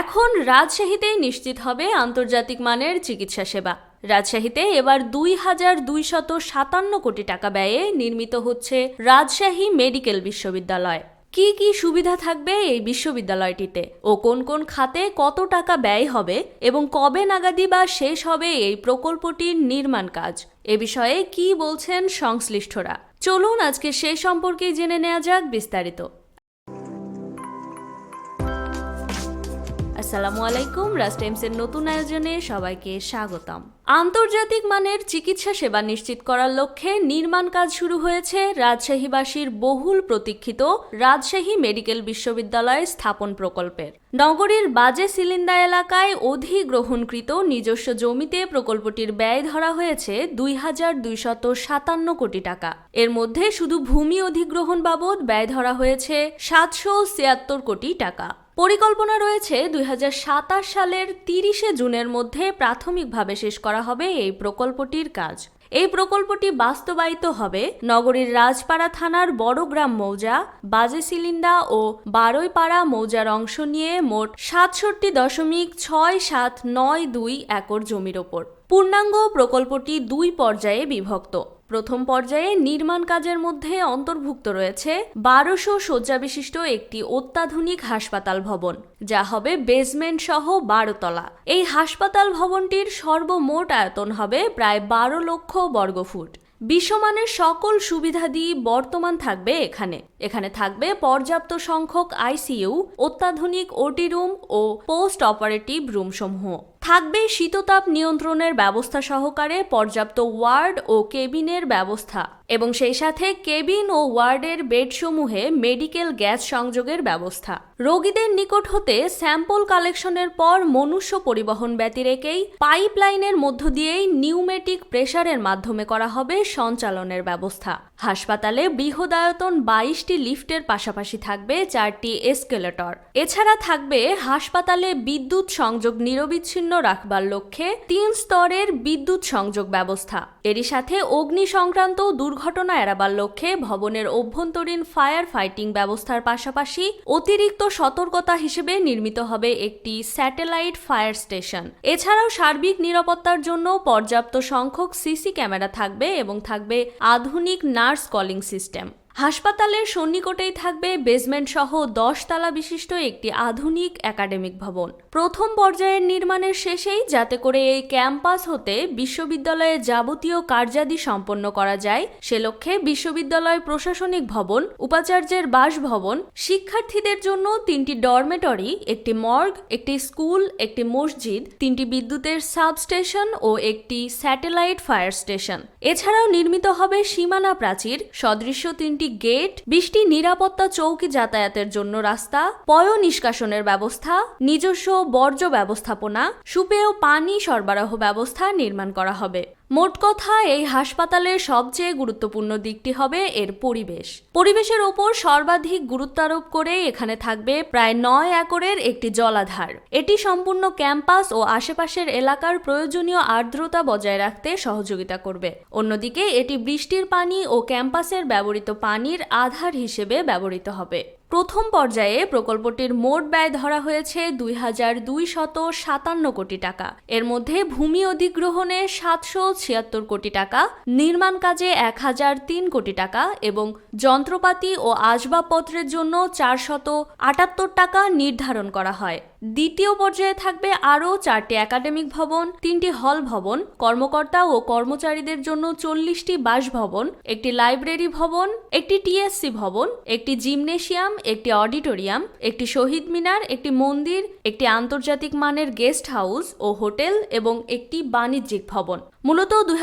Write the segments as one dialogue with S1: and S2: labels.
S1: এখন রাজশাহীতেই নিশ্চিত হবে আন্তর্জাতিক মানের চিকিৎসা সেবা। রাজশাহীতে এবার দুই হাজার দুইশত সাতান্ন কোটি টাকা ব্যয়ে নির্মিত হচ্ছে রাজশাহী মেডিকেল বিশ্ববিদ্যালয়। কি কি সুবিধা থাকবে এই বিশ্ববিদ্যালয়টিতে ও কোন কোন খাতে কত টাকা ব্যয় হবে এবং কবে নাগাদি বা শেষ হবে এই প্রকল্পটির নির্মাণ কাজ? এ বিষয়ে কি বলছেন সংশ্লিষ্টরা? চলুন আজকে সে সম্পর্কে জেনে নেওয়া যাক বিস্তারিত। আসসালামু আলাইকুম রাজ টাইমসের নতুন আয়োজনে সবাইকে স্বাগতম। আন্তর্জাতিক মানের চিকিৎসা সেবা নিশ্চিত করার লক্ষ্যে নির্মাণ কাজ শুরু হয়েছে রাজশাহীবাসীর বহুল প্রতীক্ষিত রাজশাহী মেডিকেল বিশ্ববিদ্যালয় স্থাপন প্রকল্পের। নগরীর বাজে সিলিন্ডা এলাকায় অধিগ্রহণকৃত নিজস্ব জমিতে প্রকল্পটির ব্যয় ধরা হয়েছে দুই হাজার দুইশত সাতান্ন কোটি টাকা। এর মধ্যে শুধু ভূমি অধিগ্রহণ বাবদ ব্যয় ধরা হয়েছে সাতশো ছিয়াত্তর কোটি টাকা। পরিকল্পনা রয়েছে দুই হাজার সাতাশ সালের তিরিশে জুনের মধ্যে প্রাথমিকভাবে শেষ করা হবে এই প্রকল্পটির কাজ। এই প্রকল্পটি বাস্তবায়িত হবে নগরীর রাজপাড়া থানার বড়গ্রাম মৌজা, বাজে সিলিন্ডা ও বারৈপাড়া মৌজার অংশ নিয়ে মোট সাতষট্টি দশমিক ছয় সাত নয় দুই একর জমির ওপর। পূর্ণাঙ্গ প্রকল্পটি দুই পর্যায়ে বিভক্ত। প্রথম পর্যায়ে নির্মাণ কাজের মধ্যে অন্তর্ভুক্ত রয়েছে বারোশো শয্যা বিশিষ্ট একটি অত্যাধুনিক হাসপাতাল ভবন, যা হবে বেসমেন্ট সহ বারো তলা এই হাসপাতাল ভবনটির সর্বমোট আয়তন হবে প্রায় বারো লক্ষ বর্গফুট বিশ্বমানের সকল সুবিধাদি বর্তমান থাকবে এখানে। এখানে থাকবে পর্যাপ্ত সংখ্যক আইসিইউ, অত্যাধুনিক ওটি রুম ও পোস্ট অপারেটিভ রুমসমূহ। থাকবে শীততাপ নিয়ন্ত্রণের ব্যবস্থা সহকারে পর্যাপ্ত ওয়ার্ড ও কেবিনের ব্যবস্থা। এবং সেই সাথে কেবিন ও ওয়ার্ডের বেডসমূহে মেডিকেল গ্যাস সংযোগের ব্যবস্থা। রোগীদের নিকট হতে স্যাম্পল কালেকশনের পর মনুষ্য পরিবহন ব্যতিরেকেই পাইপলাইনের মধ্য দিয়েই নিউমেটিক প্রেশারের মাধ্যমে করা হবে সঞ্চালনের ব্যবস্থা। হাসপাতালে বৃহদায়তন বাইশটি লিফটের পাশাপাশি থাকবে চারটি এসকেলেটর। এছাড়া থাকবে হাসপাতালে বিদ্যুৎ সংযোগ নিরবিচ্ছিন্ন রাখবার লক্ষ্যে তিন স্তরের বিদ্যুৎ সংযোগ ব্যবস্থা। এরই সাথে অগ্নি সংক্রান্ত দুর্ঘটনা এড়াবার লক্ষ্যে ভবনের অভ্যন্তরীণ ফায়ার ফাইটিং ব্যবস্থার পাশাপাশি অতিরিক্ত সতর্কতা হিসেবে নির্মিত হবে একটি স্যাটেলাইট ফায়ার স্টেশন। এছাড়াও সার্বিক নিরাপত্তার জন্য পর্যাপ্ত সংখ্যক সিসি ক্যামেরা থাকবে এবং থাকবে আধুনিক নার্স কলিং সিস্টেম। হাসপাতালের সন্নিকটেই থাকবে বেসমেন্ট সহ দশ তালা বিশিষ্ট একটি আধুনিক একাডেমিক ভবন। প্রথম পর্যায়ের নির্মাণের শেষেই যাতে করে এই ক্যাম্পাস হতে বিশ্ববিদ্যালয়ে যাবতীয় কার্যাদি সম্পন্ন করা যায়, সে লক্ষ্যে বিশ্ববিদ্যালয় প্রশাসনিক ভবন, উপাচার্যের বাসভবন, শিক্ষার্থীদের জন্য তিনটি ডরমেটরি একটি মর্গ একটি স্কুল একটি মসজিদ, তিনটি বিদ্যুতের সাবস্টেশন ও একটি স্যাটেলাইট ফায়ার স্টেশন এছাড়াও নির্মিত হবে সীমানা প্রাচীর, সদৃশ্য তিনটি গেট, বিশটি নিরাপত্তা চৌকি যাতায়াতের জন্য রাস্তা, পয় নিষ্কাশনের ব্যবস্থা, নিজস্ব বর্জ্য ব্যবস্থাপনা, সুপেয় পানি সরবরাহ ব্যবস্থা নির্মাণ করা হবে। মোট কথা, এই হাসপাতালের সবচেয়ে গুরুত্বপূর্ণ দিকটি হবে এর পরিবেশ। পরিবেশের ওপর সর্বাধিক গুরুত্ব আরোপ করে এখানে থাকবে প্রায় নয় একরের একটি জলাধার। এটি সম্পূর্ণ ক্যাম্পাস ও আশেপাশের এলাকার প্রয়োজনীয় আর্দ্রতা বজায় রাখতে সহযোগিতা করবে। অন্যদিকে, এটি বৃষ্টির পানি ও ক্যাম্পাসের ব্যবহৃত পানির আধার হিসেবে ব্যবহৃত হবে। প্রথম পর্যায়ে প্রকল্পটির মোট ব্যয় ধরা হয়েছে দুই হাজার দুই শত সাতান্ন কোটি টাকা। এর মধ্যে ভূমি অধিগ্রহণে সাতশো ছিয়াত্তর কোটি টাকা, নির্মাণ কাজে এক হাজার তিন কোটি টাকা এবং যন্ত্রপাতি ও আসবাবপত্রের জন্য চারশত আটাত্তর টাকা নির্ধারণ করা হয়। দ্বিতীয় পর্যায়ে থাকবে আরও চারটি একাডেমিক ভবন, তিনটি হল ভবন, কর্মকর্তা ও কর্মচারীদের জন্য চল্লিশটি বাসভবন, একটি লাইব্রেরি ভবন, একটি টিএসসি ভবন, একটি জিমনেশিয়াম, একটি অডিটোরিয়াম, একটি শহীদ মিনার, একটি মন্দির, একটি আন্তর্জাতিক মানের গেস্ট হাউস ও হোটেল এবং একটি বাণিজ্যিক ভবন। মূলত দুই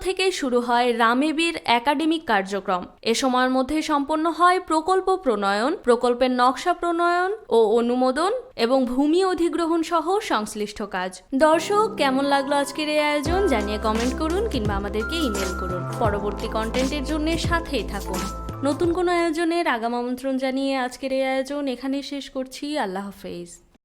S1: থেকেই শুরু হয় রামেবীর একাডেমিক কার্যক্রম। এ সময়ের মধ্যে সম্পন্ন হয় প্রকল্প প্রণয়ন, প্রকল্পের নকশা প্রণয়ন ও অনুমোদন এবং ভূমি অধিগ্রহণ সহ সংশ্লিষ্ট কাজ। দর্শক, কেমন লাগল আজকের এই আয়োজন জানিয়ে কমেন্ট করুন কিংবা আমাদেরকে ইমেল করুন। পরবর্তী কন্টেন্টের জন্য সাথেই থাকুন। নতুন কোনো আয়োজনের আগাম আমন্ত্রণ জানিয়ে আজকের এই আয়োজন এখানে শেষ করছি। আল্লাহ হাফেজ।